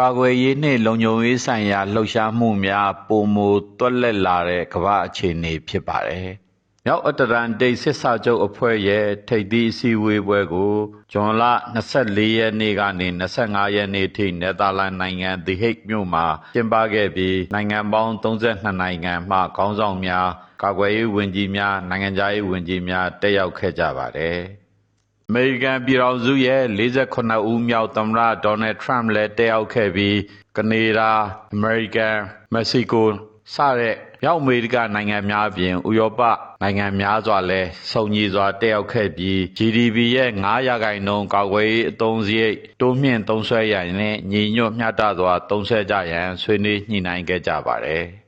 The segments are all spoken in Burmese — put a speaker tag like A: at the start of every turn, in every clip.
A: ကာကွယ်ရေးနှင့်လုံခြုံရေးဆိုင်ရာလှုပ်ရှားမှုများပိုမိုသွက်လက်လာတဲ့ကမ္ဘာအခြေအနေဖြစ်ပါတယ်။မြောက်အတ္တလန်တိတ်စစ်စာချုပ်အဖွဲ့ရဲ့ထိပ်သီးအစည်းအဝေးပွဲကိုဇွန်လ24ရက်နေ့ကနေ25ရက်နေ့ထိနယ်သာလန်နိုင်ငံ The Hague မြို့မှာကျင်းပခဲ့ပြီးနိုင်ငံပေါင်း32နိုင်ငံမှခေါင်းဆောင်များကာကွယ်ရေးဝန်ကြီးများနိုင်ငံခြားရေးဝန်ကြီးများတက်ရောက်ခဲ့ကြပါတယ်။ အမေရိကန်ပြည်ထောင်စုရဲ့48ဦးမြောက်သမ္မတဒေါ်နယ်ထရမ့်လည်းတက်ရောက်ခဲ့ပြီးကနေဒါအမေရိကန်မက္ကဆီကိုစတဲ့မြောက်အမေရိကနိုင်ငံများအပြင်ဥရောပနိုင်ငံများစွာလည်းစုံညီစွာတက်ရောက်ခဲ့ပြီး GDP ရဲ့9ရာခိုင်နှုန်းကာကွယ်ရေးအသုံးစရိတ်တိုးမြင့်သုံးစွဲရန်နဲ့ညီညွတ်မျှတစွာသုံးစွဲကြရန်ဆွေးနွေးညှိနှိုင်းခဲ့ကြပါတယ်။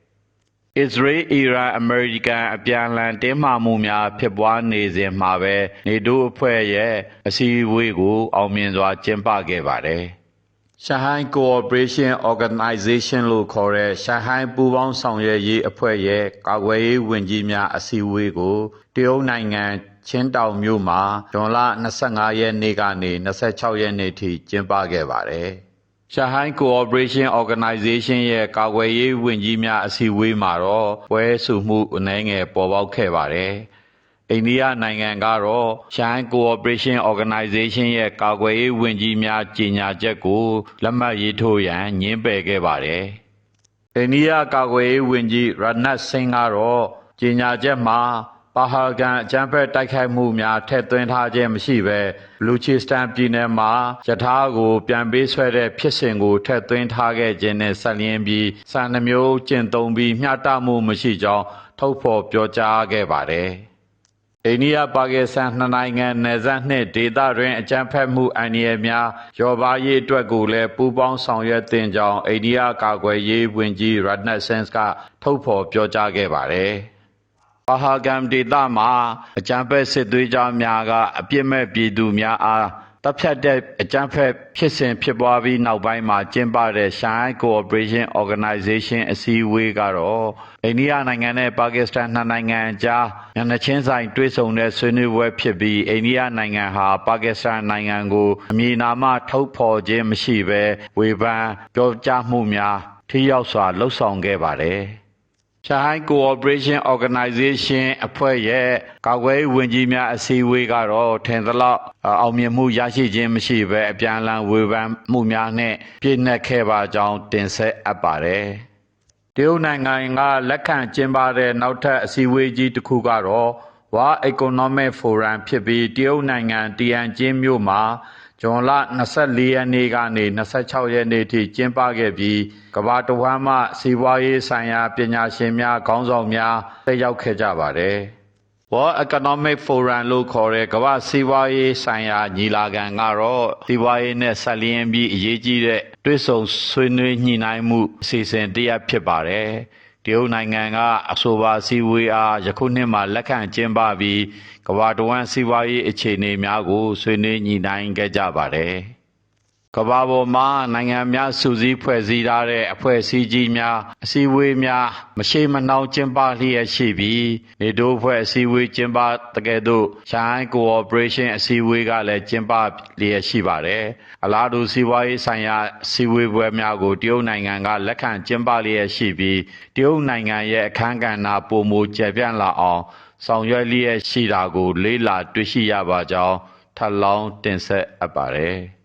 A: အစ္စရေးအီရန်အမေရိကန်အပြန်အလှန်တင်းမာမှုများဖြစ်ပွားနေစဉ်မှာပဲနေတိုးအဖွဲ့ရဲ့အစည်းအဝေးကို အောင်မြင်စွာကျင်းပခဲ့ပါတယ်။ Shanghai Cooperation Organization လို့ခေါ်တဲ့ Shanghai ပူးပေါင်းဆောင်ရွက်ရေးအဖွဲ့ရဲ့ကာကွယ်ရေးဝန်ကြီးများအစည်းအဝေးကိုတရုတ်နိုင်ငံချင်းတောင်မြို့မှာဇွန်လ25ရက်နေ့ကနေ26ရက်နေ့ထိကျင်းပခဲ့ပါတယ်။ Shanghai Cooperation Organization ရဲ့ကာကွယ်ရေးဝန်ကြီးများအစည်းအဝေးမှာတော့ပွဲစုမှုအနှဲငယ်ပေါ်ပေါက်ခဲ့ပါတယ်။အိန္ဒိယနိုင်ငံကတော့ Shanghai Cooperation Organization ရဲ့ကာကွယ်ရေးဝန်ကြီးများကြေညာချက်ကိုလက်မှတ်ရေးထိုးရန်ညှင်းပယ်ခဲ့ပါတယ်။အိန္ဒိယကာကွယ်ရေးဝန်ကြီးရနတ်စင်ကတော့ကြေညာချက်မှာ ပါဟာဂန်အကြမ်းဖက်တိုက်ခိုက်မှုများထည့်သွင်းထားခြင်းမရှိဘဲဘလူချီစတန်ပြည်နယ်မှာယထာကိုပြန်ပေးဆွဲတဲ့ဖြစ်စဉ်ကိုထည့်သွင်းထားခဲ့ခြင်းနဲ့ဆက်လျင်းပြီးစာနှမျိုးကျင့်သုံးပြီးမျှတမှုမရှိကြောင်းထုတ်ဖော်ပြောကြားခဲ့ပါတယ်။အိန္ဒိယပါကစ္စတန်နှစ်နိုင်ငံနယ်စပ်နှင့်ဒေသတွင်အကြမ်းဖက်မှုအန္တရာယ်များရောပါရေးအတွက်ကိုလည်းပူးပေါင်းဆောင်ရွက်တင်ကြောင်းအိန္ဒိယကာကွယ်ရေးဝန်ကြီးရတ်နတ်ဆန်စ်ကထုတ်ဖော်ပြောကြားခဲ့ပါတယ်။ ပါဟာဂမ်ဒေသမှာအကြမ်းဖက်စစ်သွေးကြများကအပြစ်မဲ့ပြည်သူများအားတပ်ဖြတ်တဲ့အကြမ်းဖက်ဖြစ်စဉ်ဖြစ်ပွားပြီးနောက်ပိုင်းမှာကျင်းပတဲ့ Shanghai Cooperation Organization အစည်းအဝေးကတော့အိန္ဒိယနိုင်ငံနဲ့ပါကစ္စတန်နှစ်နိုင်ငံအကြားညနေချင်းဆိုင်တွေ့ဆုံတဲ့ဆွေးနွေးပွဲဖြစ်ပြီးအိန္ဒိယနိုင်ငံဟာပါကစ္စတန်နိုင်ငံကိုအမည်နာမထုတ်ဖော်ခြင်းမရှိဘဲဝေဖန်ပြောကြားမှုများထိရောက်စွာလှုပ်ဆောင်ခဲ့ပါတယ်။ Shanghai Cooperation Organization အဖွဲ့ရဲ့ကာကွယ်ရေးဝန်ကြီးများအစည်းအဝေးကတော့ထင်သလောက်အောင်မြင်မှုရရှိခြင်းမရှိဘဲအပြန်အလှန်ဝေဖန်မှုများနဲ့ပြည့်နှက်ခဲ့ပါကြောင်းတင်ဆက်အပ်ပါတယ်။တရုတ်နိုင်ငံကလက်ခံကျင်းပတဲ့နောက်ထပ်အစည်းအဝေးကြီးတစ်ခုကတော့ World Economic Forum ဖြစ်ပြီးတရုတ်နိုင်ငံတီယန်ကျင်းမြို့မှာ ဇွန်လ24ရက်နေ့ကနေ26ရက်နေ့ထိကျင်းပခဲ့ပြီးကမ္ဘာတဝန်းမှစီးပွားရေးဆိုင်ရာပညာရှင်များခေါင်းဆောင်များတက်ရောက်ခဲ့ကြပါတယ်။ World Economic Forum လို့ခေါ်တဲ့ကမ္ဘာစီးပွားရေးဆိုင်ရာညီလာခံကတော့စီးပွားရေးနဲ့ဆက်လျင်းပြီးအရေးကြီးတဲ့တွဲဆုံဆွေးနွေးညှိနှိုင်းမှုအစီအစဉ်တစ်ရပ်ဖြစ်ပါတယ်။ တရုတ်နိုင်ငံကအဆိုပါစည်းဝေးအားယခုနှစ်မှာလက်ခံကျင်းပပြီးကမ္ဘာတဝန်းစီးပွားရေးအခြေအနေများကိုဆွေးနွေးညှိနှိုင်းခဲ့ကြပါတယ်။ ကမ္ဘာပေါ်မှာနိုင်ငံများစုစည်းဖွဲ့စည်းထားတဲ့အဖွဲ့အစည်းကြီးများအစည်းအဝေးများမရှိမနှောင်းကျင်းပလျက်ရှိပြီးနေတိုးဖွဲ့အစည်းအဝေးကျင်းပတကယ်သို့ Shanghai Cooperation အစည်းအဝေးကလည်းကျင်းပလျက်ရှိပါတယ်။အလားတူစီးပွားရေးဆိုင်ရာစည်းဝေးပွဲများကိုတရုတ်နိုင်ငံကလက်ခံကျင်းပလျက်ရှိပြီးတရုတ်နိုင်ငံရဲ့အခမ်းကဏ္ဍပုံမူကျပြန့်လာအောင်ဆောင်ရွက်လျက်ရှိတာကို လေးလာတွေ့ရှိရပါကြောင်းထပ်လောင်းတင်ဆက်အပ်ပါတယ်။